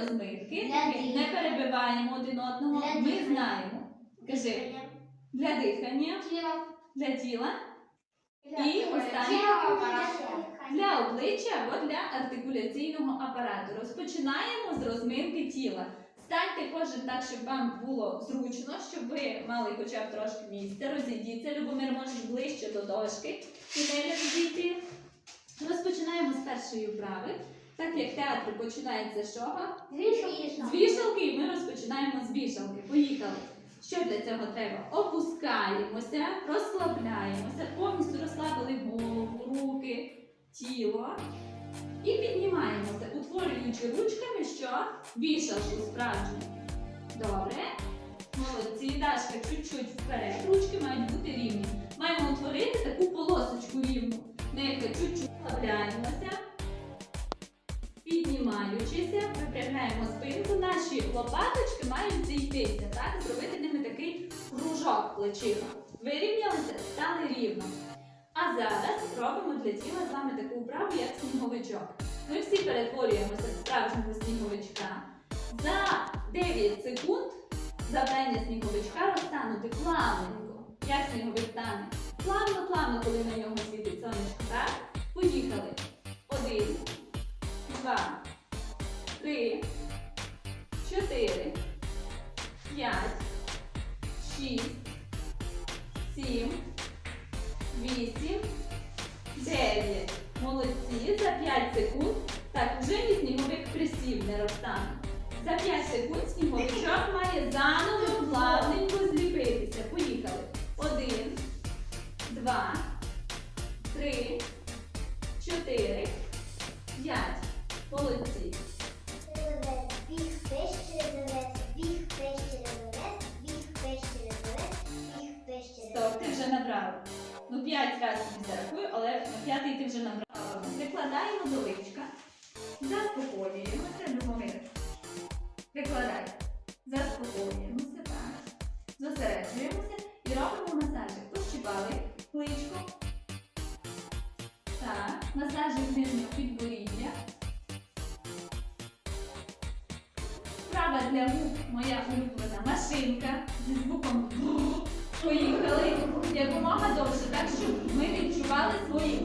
розминки. Не перебиваємо один одного. Для Ми дихання. знаємо. Кажи, для дихання, для тіла, І останнє. для обличчя або для артикуляційного апарату. Розпочинаємо з розминки тіла. Станьте кожен так, щоб вам було зручно, щоб ви мали хоча б трошки місця. Розійдіться. Любомир можеш ближче до дошки і не відійти. Розпочинаємо з першої вправи. Так як театр починається з чого? З вішалки і ми розпочинаємо з вішалки. Поїхали. Що для цього треба? Опускаємося, розслабляємося, повністю розслабили голову, руки, тіло. І піднімаємося, утворюючи ручками, що вішалку справжню. Добре. Молодці. Дашка чуть-чуть вперед. Ручки мають бути рівні. Маємо утворити таку полосочку рівну. Нехай чуть-чуть розслабляємося. Піднімаючися, випрягаємо спинку, наші лопаточки мають зійтися, так? Зробити ними такий кружок плечима. Вирівнялися, стали рівно. А зараз робимо для тіла з вами таку вправу, як сніговичок. Ми всі перетворюємося в справжнього сніговичка. За 9 секунд завдання сніговичка розтанути плавненько. Як сніговик стане? Плавно-плавно, коли на нього світить сонечко, так? Поїхали. Один два, три, чотири, п'ять, шість, сім, вісім, дев'ять. Молодці. За 5 секунд. Так, вже мій сніговик присів, не розтане. За 5 секунд сніговичок має заново плавненько зліпитися. Поїхали. Один, два, три, чотири, п'ять. Молодці. Біг біг біг біг Стоп, ти вже набрав. Ну, п'ять разів не зарахую, але на п'ятий ти вже набрав. Викладаємо до личка. Заспокоюємося, Любомир. Викладай. Заспокоюємося, так. Зосереджуємося і робимо масажик. Пощипали личко. Так, масажик нижнього підборіддя. Справа для губ моя улюблена машинка зі звуком. Поїхали якомога довше, так щоб ми відчували свої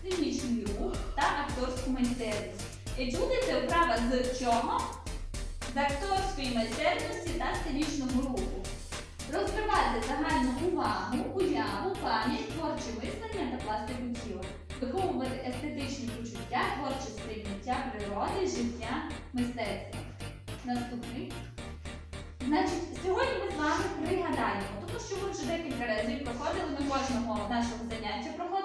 сценічний рух та акторську майстерність. Етюди це вправа з чого? З акторської майстерності та сценічного руху. Розкривати загальну увагу, уяву, пам'ять, творче мислення та пластику тіла. Виховувати естетичні почуття, творче сприйняття природи, життя, мистецтва. Наступний. Значить, сьогодні ми з вами пригадаємо, тому що ми вже декілька разів проходили, ми кожного нашого заняття проходимо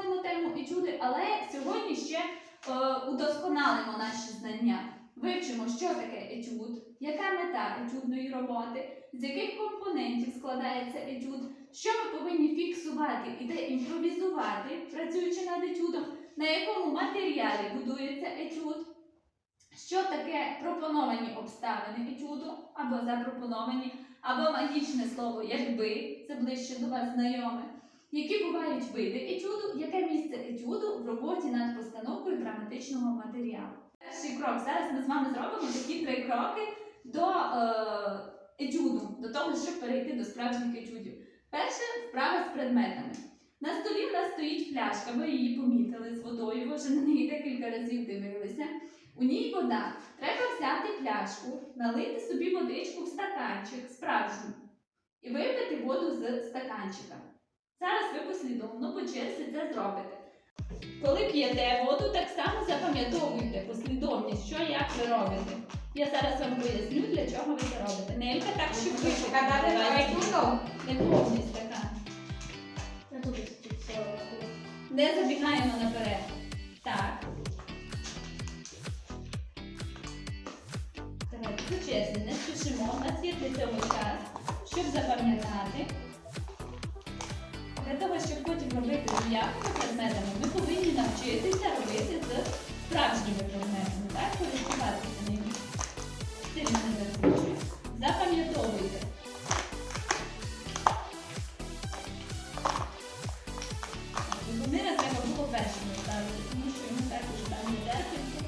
тему але сьогодні ще е, удосконалимо наші знання. Вивчимо, що таке етюд, яка мета етюдної роботи, з яких компонентів складається етюд, що ми повинні фіксувати і де імпровізувати, працюючи над етюдом, на якому матеріалі будується етюд. Що таке пропоновані обставини етюду, або запропоновані, або магічне слово якби, це ближче до вас знайоме. Які бувають види етюду, яке місце етюду в роботі над постановкою драматичного матеріалу? Перший крок. Зараз ми з вами зробимо такі три кроки до е, етюду, до того, щоб перейти до справжніх етюдів. Перше вправа з предметами. На столі в нас стоїть пляшка, ви її помітили з водою, ви вже на неї декілька разів дивилися. У ній вода. Треба взяти пляшку, налити собі водичку в стаканчик справжню і випити воду з стаканчика. Зараз ви послідовно по черзі це зробите. Коли п'єте воду, так само запам'ятовуйте послідовність, що як ви робите. Я зараз вам поясню, для чого ви це робите. Нелька так, щоб кругом. Не повний стакан. Не забігаємо наперед. Так. Давайте почесно, не спішимо. У нас є для цього час, щоб запам'ятати. Для того, щоб потім робити з м'якими предметами, ми повинні навчитися робити з справжніми предметами. Так, користуватися ними. Запам'ятовуйте. Любомира треба було першим ставити, тому що йому також там не терпиться.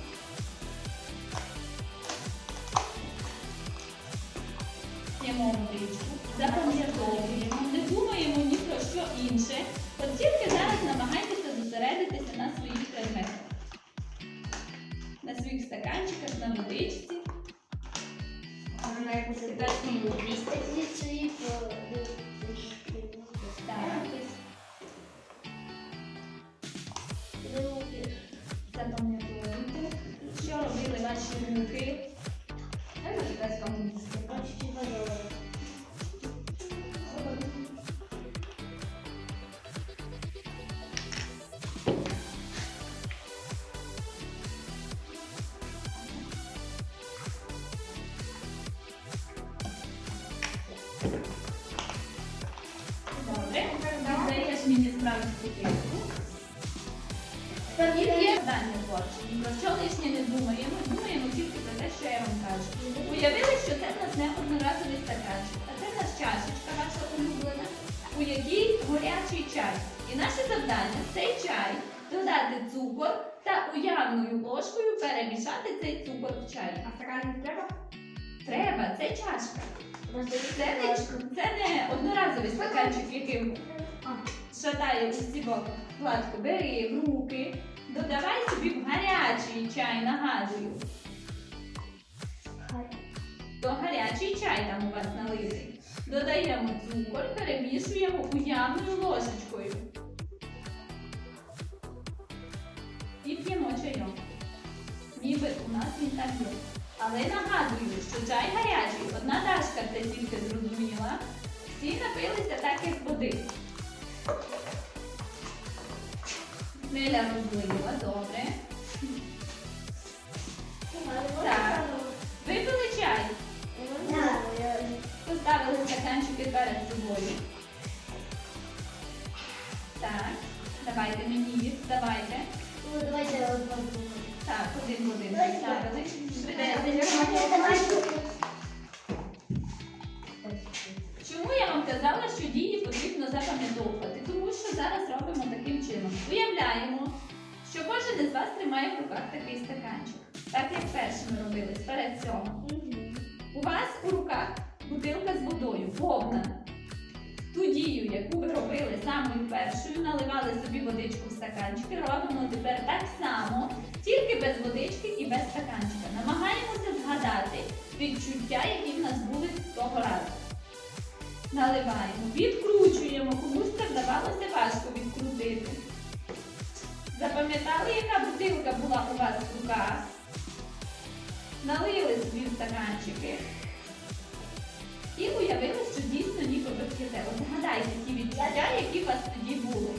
П'ємо водичку, запам'ятовуємо, не думаємо ні що інше. От тільки зараз намагайтеся зосередитися на своїх предметах. На своїх стаканчиках, на водичці. Так. Завдання в цей чай додати цукор та уявною ложкою перемішати цей цукор в чай. А стакан не треба? Треба, це чашка. Це не, це не одноразовий стаканчик, яким шатає усі боки. Гладко бери в руки, додавай собі в гарячий чай, нагадую. То гарячий чай там у вас налитий. Додаємо цукор, перемішуємо уявною ложечкою. Ніби у нас він так є. Але нагадую, що чай гарячий, одна дашка це тільки зрозуміла. Всі напилися так, як води. Неля розлила, добре. Так. Випили чай, поставили стаканчики перед собою. Так, давайте мені їх, давайте. Так, один в один. Чому я вам казала, що дії потрібно запам'ятовувати? Тому що зараз робимо таким чином. Уявляємо, що кожен із вас тримає в руках такий стаканчик. Так як перше ми робили перед цього. У вас у руках бутилка з водою, повна. Дію, яку ви робили самою першою, наливали собі водичку в стаканчики, робимо тепер так само, тільки без водички і без стаканчика. Намагаємося згадати відчуття, які в нас були того разу. Наливаємо, відкручуємо, комусь це вдавалося важко відкрутити. Запам'ятали, яка бутилка була у вас в руках? Налили собі в стаканчики. І уявили, що дійсно ви п'єте. От згадайте ті відчуття, які у вас тоді були.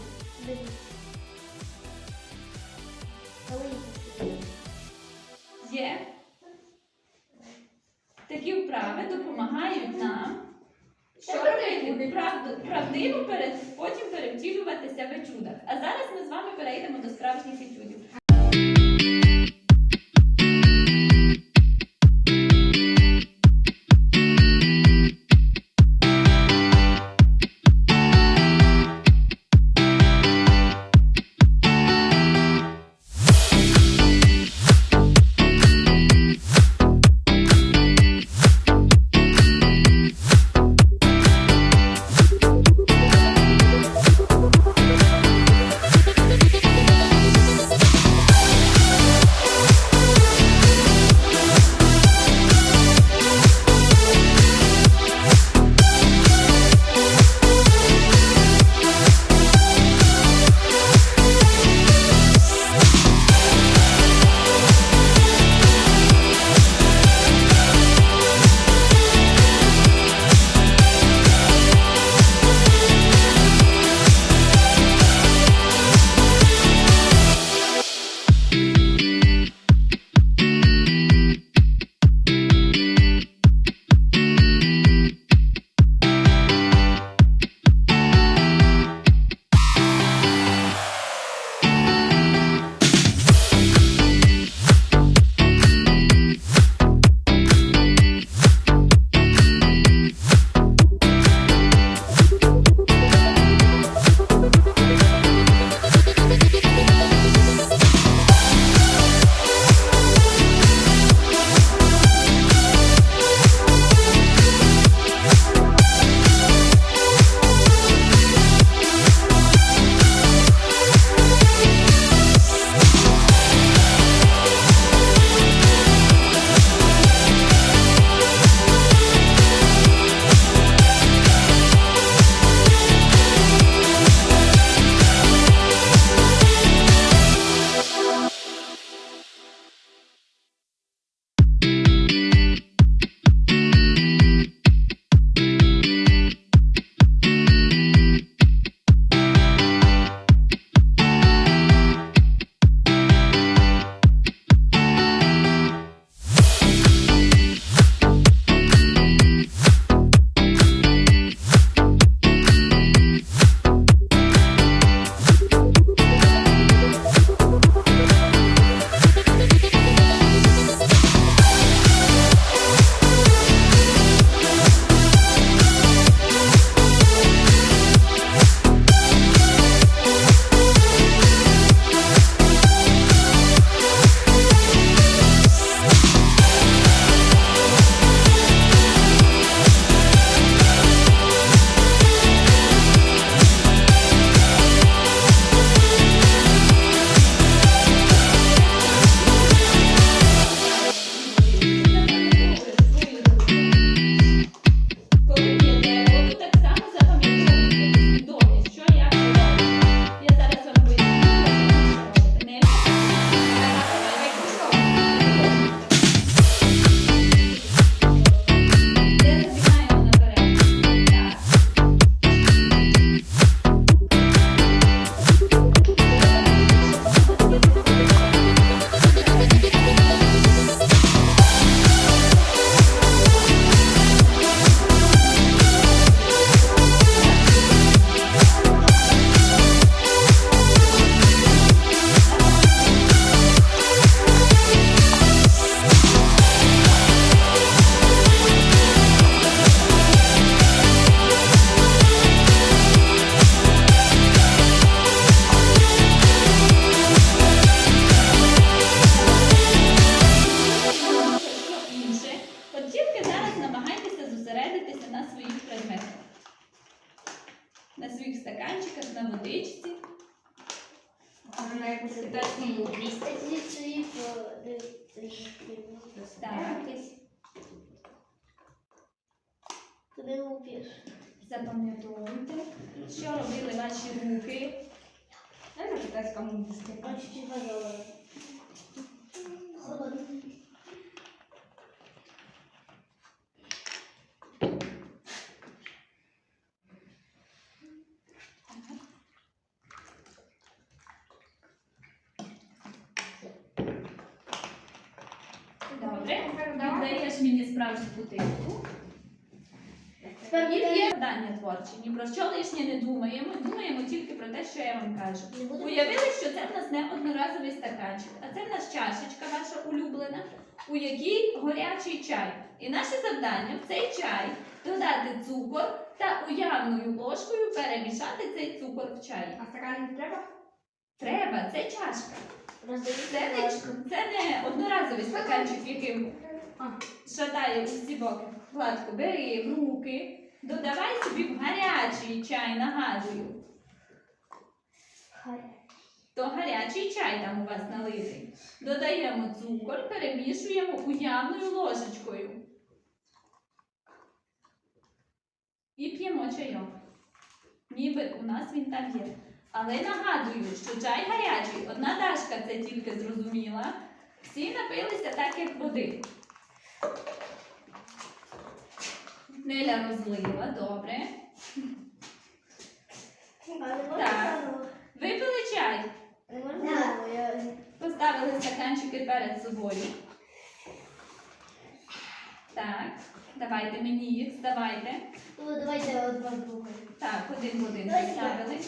Тобі упіш. запам'ятовуйте, що робили ваші руки. Як на китайська мова? А чуть-чуть. Холодно. Добре, віддаєш мені справжню бутилку. Тепер є завдання творчі. Ні про що лишнє не думаємо, думаємо тільки про те, що я вам кажу. Уявили, що це в нас не одноразовий стаканчик, а це в нас чашечка ваша улюблена, у якій горячий чай. І наше завдання в цей чай додати цукор та уявною ложкою перемішати цей цукор в чай. А стакан не треба? Треба, це чашка. Це не, це не одноразовий стаканчик, яким шатає усі боки. Гладко бери в руки, додавай собі гарячий чай, нагадую. То гарячий чай там у вас налитий. Додаємо цукор, перемішуємо уявною ложечкою. І п'ємо чайок. Ніби у нас він там є. Але нагадую, що чай гарячий, одна дашка це тільки зрозуміла. Всі напилися так, як води. Неля розлила, добре. Так. Випили чай. Поставили стаканчики перед собою. Так, давайте мені їх, ставайте. Ну, давайте от вам рукою. Так, один в один поставили.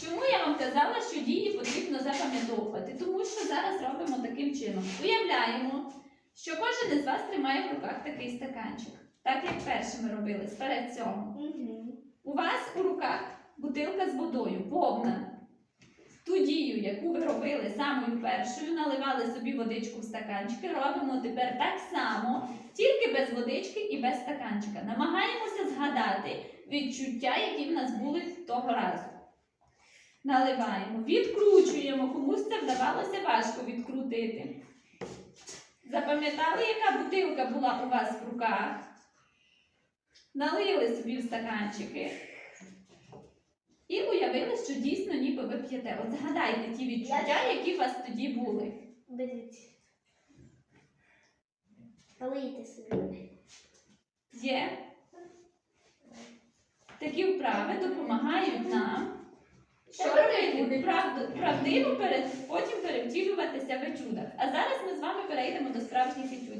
Чому я вам казала, що запам'ятовувати? Тому що зараз робимо таким чином. Уявляємо, що кожен із вас тримає в руках такий стаканчик. Так як перше ми робили, сперед цього. Мгм. У вас у руках бутилка з водою, повна. Ту дію, яку ви робили самою першою, наливали собі водичку в стаканчики, робимо тепер так само, тільки без водички і без стаканчика. Намагаємося згадати відчуття, які в нас були того разу. Наливаємо, відкручуємо, комусь це вдавалося важко відкрутити. Запам'ятали, яка бутилка була у вас в руках? Налили собі в стаканчики. І уявили, що дійсно ніби ви п'єте. От згадайте ті відчуття, які у вас тоді були. Беріть. Налийте собі. Є. Такі вправи допомагають нам, що робити правду, правдиво перед, потім перевтілюватися в етюдах. А зараз ми з вами перейдемо до справжніх етюдів.